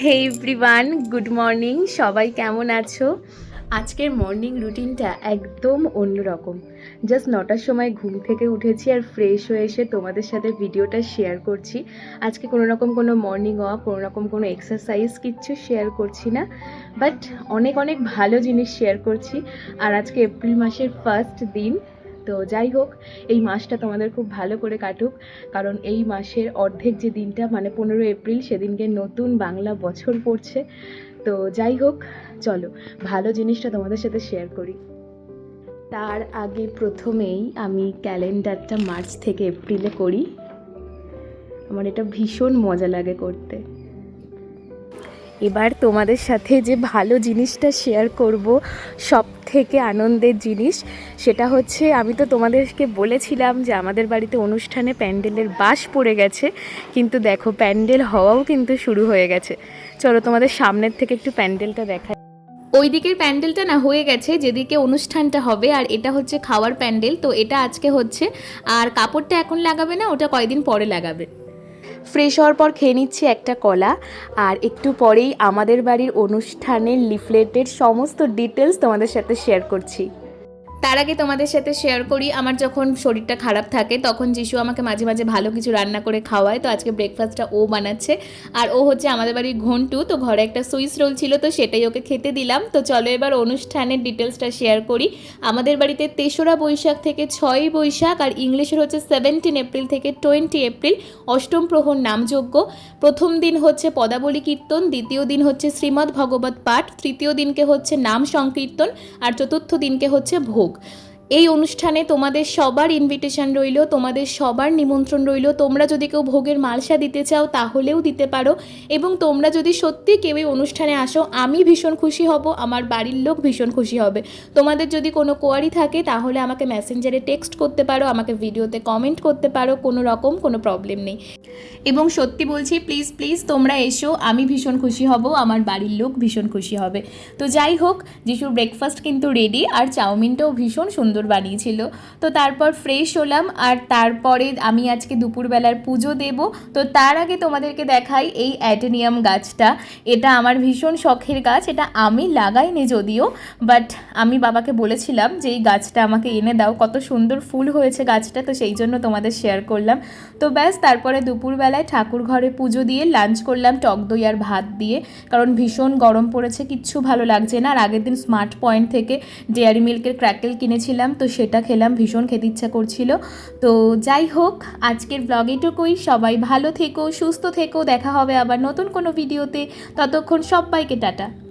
হে everyone good morning সবাই কেমন আছো? আজকের মর্নিং রুটিনটা একদম অন্যরকম। জাস্ট নটার সময় ঘুম থেকে উঠেছি আর ফ্রেশ হয়ে এসে তোমাদের সাথে ভিডিওটা শেয়ার করছি। আজকে কোনো রকম কোনো মর্নিং ওয়াক কোনো রকম কোনো এক্সারসাইজ কিচ্ছু শেয়ার করছি না। বাট অনেক অনেক ভালো জিনিস শেয়ার করছি। আর আজকে এপ্রিল মাসের ফার্স্ট দিন তো যাই হোক, এই মাসটা তোমাদের খুব ভালো করে কাটুক। কারণ এই মাসের অর্ধেক যে দিনটা মানে পনেরো এপ্রিল, সেদিনকে নতুন বাংলা বছর পড়ছে। তো যাই হোক, চলো, ভালো জিনিসটা তোমাদের সাথে শেয়ার করি। তার আগে প্রথমেই আমি ক্যালেন্ডারটা মার্চ থেকে এপ্রিলে করি। আমার এটা ভীষণ মজা লাগে করতে। এবার তোমাদের সাথে যে ভালো জিনিসটা শেয়ার করব সব থেকে আনন্দের জিনিস, সেটা হচ্ছে আমি তো তোমাদেরকে বলেছিলাম যে আমাদের বাড়িতে অনুষ্ঠানে প্যান্ডেলের বাস পড়ে গেছে, কিন্তু দেখো প্যান্ডেল হওয়াও কিন্তু শুরু হয়ে গেছে। চলো তোমাদের সামনের থেকে একটু প্যান্ডেলটা দেখাই। ওই দিকের প্যান্ডেলটা না হয়ে গেছে, যেদিকে অনুষ্ঠানটা হবে, আর এটা হচ্ছে খাওয়ার প্যান্ডেল, তো এটা আজকে হচ্ছে, আর কাপড়টা এখন লাগাবে না, ওটা কয়দিন পরে লাগাবে? ফ্রেশ হওয়ার পর খেয়ে নিচ্ছি একটা কলা। আর একটু পরেই আমাদের বাড়ির অনুষ্ঠানের লিফলেটের সমস্ত ডিটেলস তোমাদের সাথে শেয়ার করছি। তার আগে তোমাদের সাথে শেয়ার করি, আমার যখন শরীরটা খারাপ থাকে তখন যিশু আমাকে মাঝে মাঝে ভালো কিছু রান্না করে খাওয়ায়, তো আজকে ব্রেকফাস্টটা ও বানাচ্ছে। আর ও হচ্ছে আমাদের বাড়ির ঘন্টু, তো ঘরে একটা সুইস রোল ছিল, তো সেটাই ওকে খেতে দিলাম। তো চলো এবার অনুষ্ঠানের ডিটেলসটা শেয়ার করি। আমাদের বাড়িতে তেসরা বৈশাখ থেকে ছয়ই বৈশাখ আর ইংলিশের হচ্ছে সেভেন্টিন এপ্রিল থেকে টোয়েন্টি এপ্রিল অষ্টম প্রহর নামযজ্ঞ। প্রথম দিন হচ্ছে পদাবলী কীর্তন, দ্বিতীয় দিন হচ্ছে শ্রীমদ্ ভগবত পাঠ, তৃতীয় দিনকে হচ্ছে নাম সংকীর্তন, আর চতুর্থ দিনকে হচ্ছে ভোগ। Okay. এই অনুষ্ঠানে তোমাদের সবার ইনভিটেশন রইল, তোমাদের সবার নিমন্ত্রণ রইল। তোমরা যদি কেউ ভোগের মালসা দিতে চাও, তাহলেও দিতে পারো। এবং তোমরা যদি সত্যি কেউ এই অনুষ্ঠানে আসো, আমি ভীষণ খুশি হব, আমার বাড়ির লোক ভীষণ খুশি হবে। তোমাদের যদি কোনো কোয়ারি থাকে, তাহলে আমাকে মেসেঞ্জারে টেক্সট করতে পারো, আমাকে ভিডিওতে কমেন্ট করতে পারো, কোনো রকম কোনো প্রবলেম নেই। এবং সত্যি বলছি প্লিজ প্লিজ তোমরা এসো, আমি ভীষণ খুশি হব, আমার বাড়ির লোক ভীষণ খুশি হবে। তো যাই হোক, যিশুর ব্রেকফাস্ট কিন্তু রেডি আর চাউমিনটাও ভীষণ সুন্দর বানিয়েছিল। তো তারপর ফ্রেশ হলাম আর তারপরে আমি আজকে দুপুরবেলার পুজো দেব। তো তার আগে তোমাদেরকে দেখাই এই অ্যাটেনিয়াম গাছটা। এটা আমার ভীষণ শখের গাছ, এটা আমি লাগাইনি যদিও বাট আমি বাবাকে বলেছিলাম যে এই গাছটা আমাকে এনে দাও, কত সুন্দর ফুল হয়েছে গাছটা, তো সেই জন্য তোমাদের শেয়ার করলাম। তো ব্যাস, তারপরে দুপুরবেলায় ঠাকুর ঘরে পুজো দিয়ে লাঞ্চ করলাম টক দই আর ভাত দিয়ে, কারণ ভীষণ গরম পড়েছে, কিচ্ছু ভালো লাগছে না। আর আগের দিন স্মার্ট পয়েন্ট থেকে ডেয়ারি মিল্কের ক্র্যাকেল কিনেছিলাম। তো সেটা খেলাম, ভীষণ খেতে ইচ্ছা করছিল। তো যাই হোক, আজকের ব্লগ এটুকুই। সবাই ভালো থেকো, সুস্থ থেকো। দেখা হবে আবার নতুন কোনো ভিডিওতে ততক্ষণ সবাইকে টাটা।